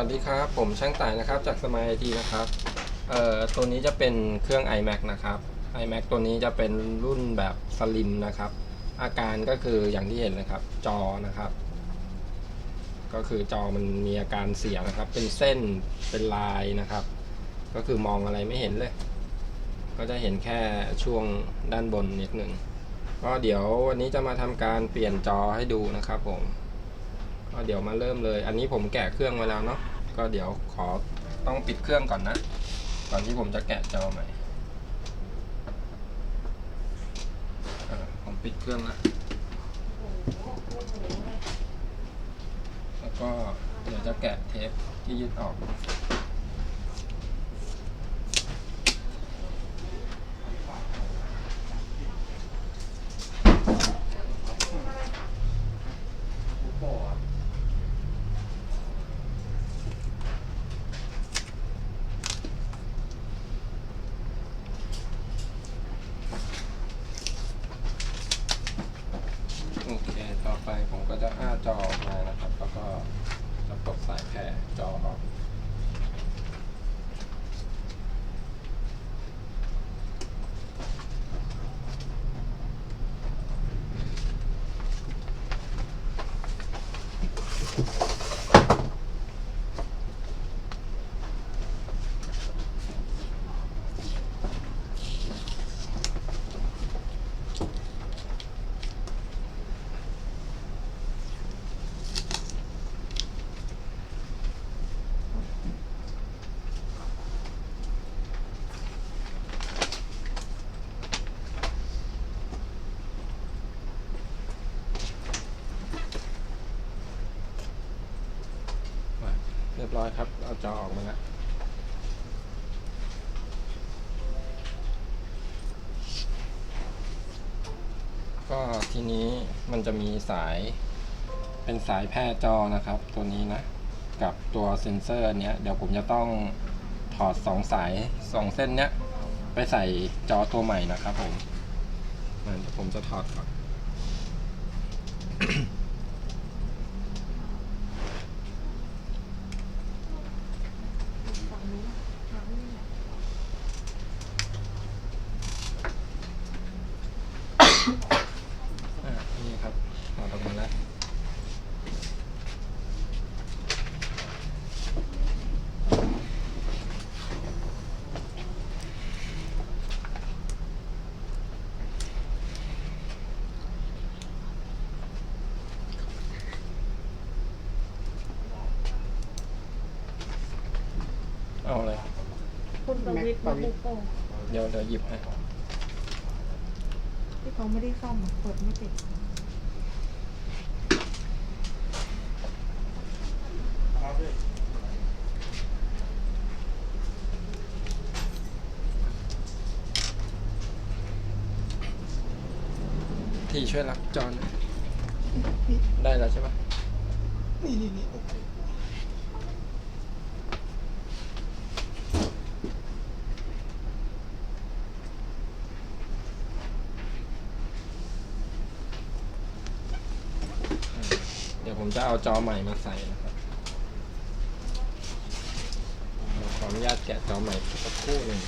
สวัสดีครับ ผมช่างต่ายนะครับ จากสมัยไอทีนะครับ เอ่อตัวนี้จะเป็นเครื่อง iMac นะครับ iMac ตัวนี้จะเป็นรุ่นแบบสลิมนะครับ อาการก็คืออย่างที่เห็นนะครับ จอนะครับ ก็คือจอมันมีอาการเสียนะครับ เป็นเส้นเป็นลายนะครับ ก็คือมองอะไรไม่เห็นเลย ก็จะเห็นแค่ช่วงด้านบนนิดหนึ่งก็เดี๋ยววันนี้จะมาทำการเปลี่ยนจอให้ดูนะครับผม ก็เดี๋ยวมาเริ่มเลย อันนี้ผมแกะเครื่องไว้แล้วเนาะก็เดี๋ยวขอต้องปิดเครื่องก่อนนะ ก่อนที่ผมจะแกะจอใหม่ผมปิดเครื่องแล้วแล้วก็เดี๋ยวจะแกะเทปที่ยึดออก โอเค ต่อไปผมก็จะอ้าจอออกมานะครับ แล้วก็จะปลดสายแผ่จอออก เรี ยบร้อยครับ เอาจอออกมาแล้วก็ทีนี้มันจะมีสายเป็นสายแพร่จอนะครับ ตัวนี้นะ กับตัวเซ็นเซอร์เนี้ยเดี๋ยวผมจะต้องถอดสองสายสองเส้นเนี้ยไปใส่จอตัวใหม่นะครับผมเดี๋ยวผมจะถอดก่อน อะนี่ครับถ อดออกมาแล้วเอาเลยคุณประวิตรมาบุกโป่งเดี๋ยวเดี๋ยวหยิบให้ ที่เขาไม่ได้ซ่อมอะเปิดไม่ติด ทีช่วยรับจอนได้แล้วใช่ปะนี่นี่นี่โอเคเดี๋ยวผมจะเอาจอใหม่มาใส่นะครับขออนุญาตแกะจอใหม่สักครู่หนึ่ง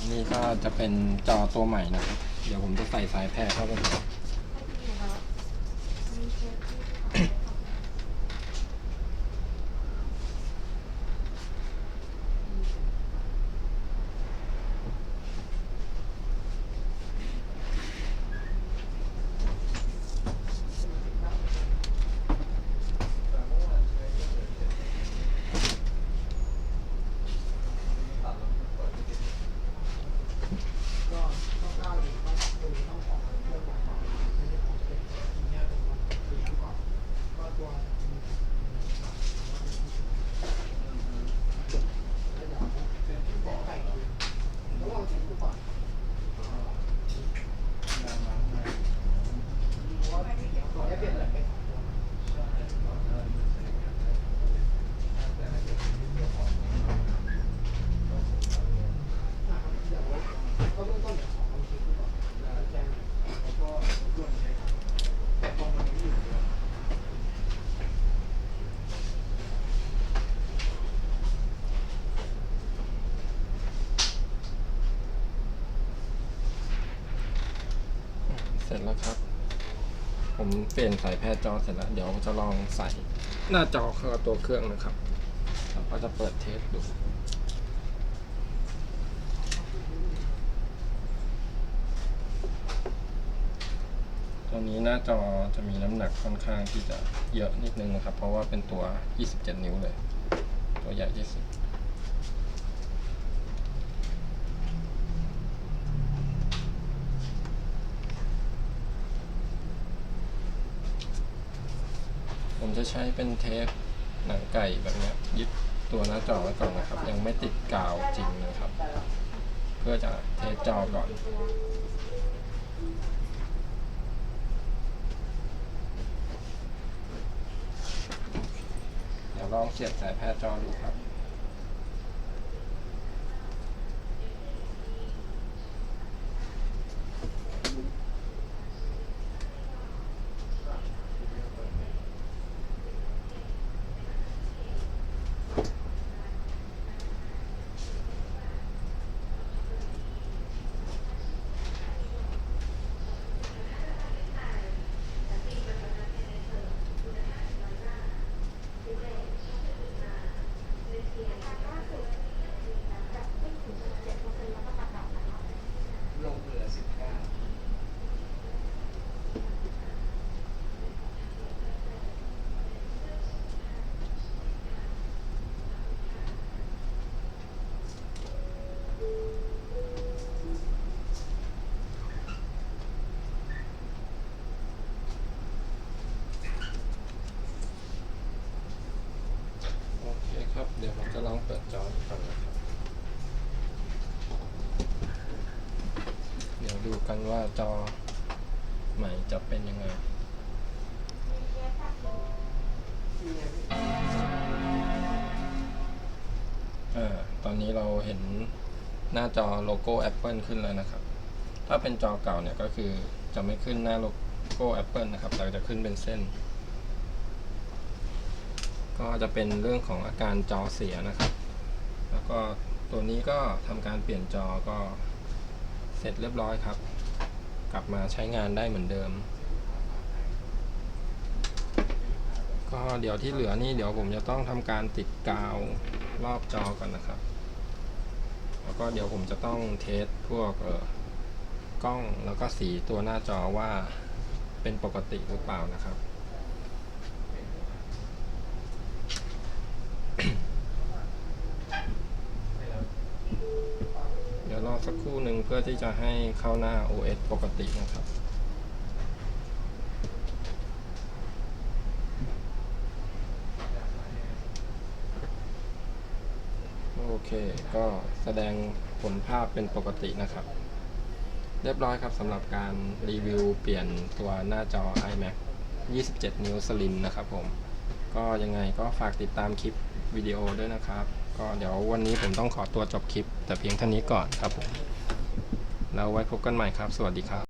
เนี่ก็จะเป็นจอตัวใหม่นะครับ เดี๋ยวผมจะใส่สายแพรเข้าไป ร็จแล้วครับ ผมเปลี่ยนสายแพรจอเสร็จแล้ว เดี๋ยวจะลองใส่หน้าจอเข้ากับตัวเครื่องนะครับแล้วก็จะเปิดเทสดูตัวนี้หน้าจอจะมีน้ำหนักค่อนข้างที่จะเยอะนิดนึงนะครับ เพราะว่าเป็นตัว 27 นิ้วเลย ตัวใหญ่ที่สุด จะใช้เป็นเทปหนังไก่แบบนี้ยยึดตัวหน้าจอไว้ก่อนนะครับ ยังไม่ติดกาวจริงนะครับ เพื่อจะเทสจอก่อนเดี๋ยวลองเสียบสายแพทย์จอดูครับ ลงเหลือสิบเก้า โอเคครับ เดี๋ยวผมจะลองเปิดจอดูก่อนนะครับ เดี๋ย ว่าจอใหม่จะเป็นยังไงอ่าตอนนี้เราเห็นหน้าจอโลโก้ Apple ขึ้นแล้วนะครับ ถ้าเป็นจอเก่าเนี่ยก็คือจะไม่ขึ้นหน้าโลโก้ Apple นะครับแต่จะขึ้นเป็นเส้น ก็จะเป็นเรื่องของอาการจอเสียนะครับ แล้วก็ตัวนี้ก็ทำการเปลี่ยนจอก็เสร็จเรียบร้อยครับ กลับมาใช้งานได้เหมือนเดิม ก็เดี๋ยวที่เหลือนี่เดี๋ยวผมจะต้องทำการติดกาวรอบจอก่อนนะครับ แล้วก็เดี๋ยวผมจะต้องเทสพวกเออกล้องแล้วก็สีตัวหน้าจอว่าเป็นปกติหรือเปล่านะครับ เดี๋ยวรอสักครู่หนึ่งเพื่อที่จะให้เข้าหน้า OS ปกตินะครับ โอเค ก็แสดงผลภาพเป็นปกตินะครับ เรียบร้อยครับสำหรับการรีวิวเปลี่ยนตัวหน้าจอ iMac 27 นิ้ว Slim นะครับผม ก็ยังไงก็ฝากติดตามคลิปวิดีโอด้วยนะครับ ก็เดี๋ยววันนี้ผมต้องขอตัวจบคลิป แต่เพียงเท่านี้ก่อนครับผม แล้วไว้พบกันใหม่ครับ สวัสดีครับ